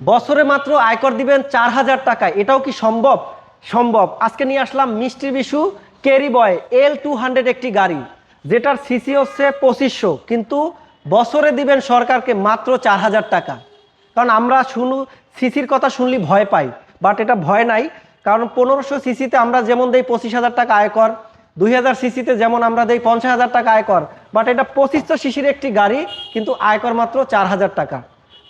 বছরে মাত্র আয়কর দিবেন চার হাজার টাকা এটাও কি সম্ভব? সম্ভব। আজকে নিয়ে আসলাম Mitsubishi Carryboy L two hundred একটি গাড়ি, যেটার সিসি হচ্ছে পঁচিশশো, কিন্তু বছরে দিবেন সরকারকে মাত্র চার হাজার টাকা। কারণ আমরা শুনু সিসির কথা শুনলি ভয় পাই, বাট এটা ভয় নাই। কারণ পনেরোশো সিসিতে আমরা যেমন দেই পঁচিশ হাজার টাকা আয়কর, দুই হাজার সিসিতে যেমন আমরা দেই পঞ্চাশ হাজার টাকা আয়কর, বাট এটা পঁচিশশো সিসির একটি গাড়ি, কিন্তু আয়কর মাত্র চার হাজার টাকা।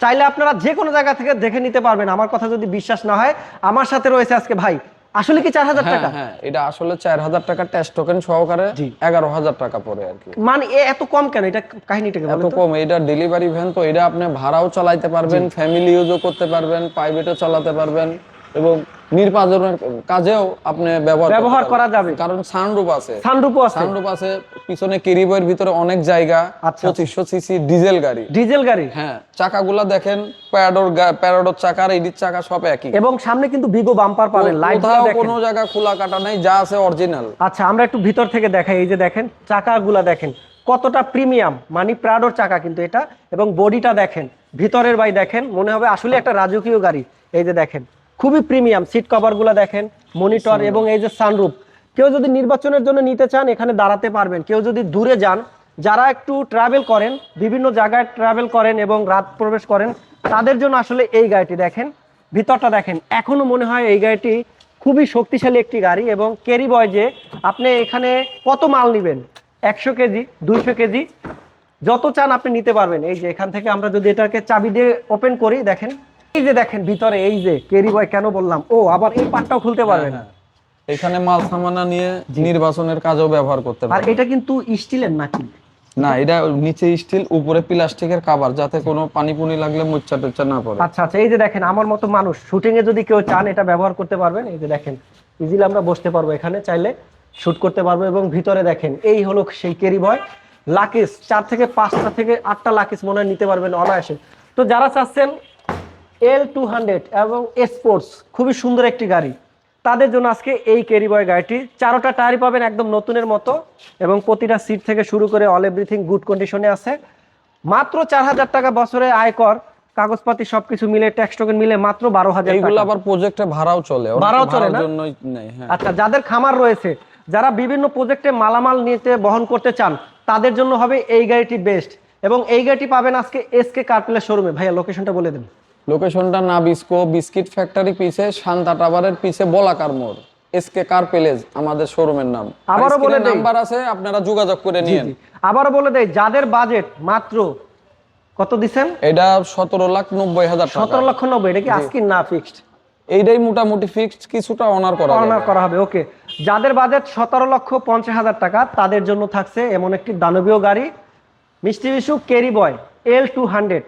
চাইলে আপনারা যে কোনো জায়গা থেকে দেখে নিতে পারবেন। আমার কথা যদি বিশ্বাস না হয় আমার সাথে রয়েছে আজকে ভাই। আসলে কি চার হাজার হ্যাঁ টাকা? হ্যাঁ এটা আসলে চার হাজার টাকা টেস্ট টোকেন সহকারে। এগারো হাজার টাকা পড়ে আর কি। মানে এত কম কেন? এটা কাহিনীটা এত কম এটা ডেলিভারি ভ্যান তো এটা আপনি ভাড়াও চালাইতে পারবেন ফ্যামিলি ইউজও করতে পারবেন প্রাইভেটও চালাতে পারবেন এবং নির্বাচনের কাজেও আপনি ব্যবহার ব্যবহার করা যাবে। কারণ সানরুপ আছে। সানরুপও আছে। সানরুপ আছে পিছনে কেরিবয়ের ভিতরে অনেক জায়গা আচ্ছা। পঁচিশশো সিসি ডিজেল গাড়ি। ডিজেল গাড়ি? হ্যাঁ চাকাগুলা দেখেন প্যারাডোর প্যারাডোর চাকা আর ইডির চাকা সব একই। এবং সামনে কিন্তু বিগো বাম্পার পাবেন লাইট কোথাও দেখেন। কোনো জায়গা খোলা কাটা নাই যা আছে অরিজিনাল আচ্ছা আমরা একটু ভিতর থেকে দেখাই এই যে দেখেন চাকাগুলা দেখেন কতটা প্রিমিয়াম মানে প্রাডোর চাকা কিন্তু এটা এবং বডিটা দেখেন ভিতরের বাই দেখেন মনে হবে আসলে একটা রাজকীয় গাড়ি এই যে দেখেন। খুবই প্রিমিয়াম সিট কভারগুলো দেখেন মনিটর এবং এই যে সানরুফ। কেউ যদি নির্বাচনের জন্য নিতে চান এখানে দাঁড়াতে পারবেন। কেউ যদি দূরে যান যারা একটু ট্রাভেল করেন বিভিন্ন জায়গায় ট্রাভেল করেন এবং রাত প্রবেশ করেন তাদের জন্য আসলে এই গাড়িটি দেখেন। ভিতরটা দেখেন এখনও মনে হয় এই গাড়িটি খুবই শক্তিশালী একটি গাড়ি এবং ক্যারি বয় যে আপনি এখানে কত মাল নেবেন? একশো কেজি দুইশো কেজি যত চান আপনি নিতে পারবেন। এই যে এখান থেকে আমরা যদি এটাকে চাবি দিয়ে ওপেন করি দেখেন এই যে দেখেন ভিতরে এই যে ক্যারি বয় কেন বললাম? ও আবার এই পার্টটাও খুলতে পারবেন হ্যাঁ, এখানে মাল সামানা নিয়ে নির্বাচনের কাজেও ব্যবহার করতে আর এটা কিন্তু স্টিলের নাকি? না এটা নিচে স্টিল উপরে প্লাস্টিকের কাভার যাতে কোনো পানি পুনি লাগলে না পড়ে। আচ্ছা আচ্ছা এই যে দেখেন আমার মতো মানুষ শুটিং এ যদি কেউ চান এটা ব্যবহার করতে পারবেন। এই যে দেখেন ইজিলি আমরা বসতে পারব এখানে চাইলে শুট করতে পারব। এবং ভিতরে দেখেন এই হলো সেই ক্যারি বয় লাকিস চার থেকে পাঁচটা থেকে আটটা লাকিস মনে হয় নিতে পারবেন অনায়াসে। তো যারা চাচ্ছেন এল টু হান্ড্রেড এবং স্পোর্টস খুবই সুন্দর একটি গাড়ি। তাদের জন্য আজকে এই ক্যারি বয় গাড়িটি চারোটা টায়ারই পাবেন একদম নতুনের মতো এবং প্রতিটা সিট থেকে শুরু করে অল এভরিথিং গুড কন্ডিশনে আছে। মাত্র চার হাজার টাকা বছরে আয়কর কাগজপাতি সবকিছু মিলে ট্যাক্স টোকেন মিলে মাত্র বারো হাজার এইগুলো আবার প্রজেক্টে ভাড়াও চলে ভাড়াও চলে না? হ্যাঁ। আচ্ছা যাদের খামার রয়েছে যারা বিভিন্ন প্রজেক্টে মালামাল নিতে বহন করতে চান তাদের জন্য হবে এই গাড়িটি বেস্ট এবং এই গাড়িটি পাবেন আজকে এসকে কার্পিলের শোরুমে ভাইয়া লোকেশনটা বলে দেন। লোকেশনটা নাবিস্কো বিস্কিট ফ্যাক্টরি পিছে শান্তা টাওয়ারের পিছে বলাকার মোড়। এসকে কার প্যালেস আমাদের শোরুমের নাম। আবারও বলে নাম্বার আছে আপনারা যোগাযোগ করে নিন আবারও বলে দেয় যাদের বাজেট মাত্র কত দিছেন? এটা সতেরো লাখ নব্বই হাজার টাকা। সতেরো লক্ষ নব্বই এটা কি আজকে না ফিক্সড এইটাই মোটামুটি ফিক্সড কিছুটা অনার করা। অনার করা হবে ওকে যাদের বাজেট সতেরো লক্ষ পঞ্চাশ হাজার টাকা তাদের জন্য থাকছে এমন একটি দানবীয় গাড়ি Mitsubishi Carryboy L two hundred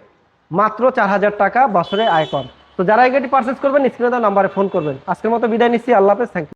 মাত্র চার হাজার টাকা বছরে আয় কর তো যারা এই গাড়ি পারচেস করবেন স্ক্রিনে দেওয়া নাম্বারে ফোন করবেন। আজকের মতো বিদায় নিচ্ছি। আল্লাহ হাফেজ। থ্যাংক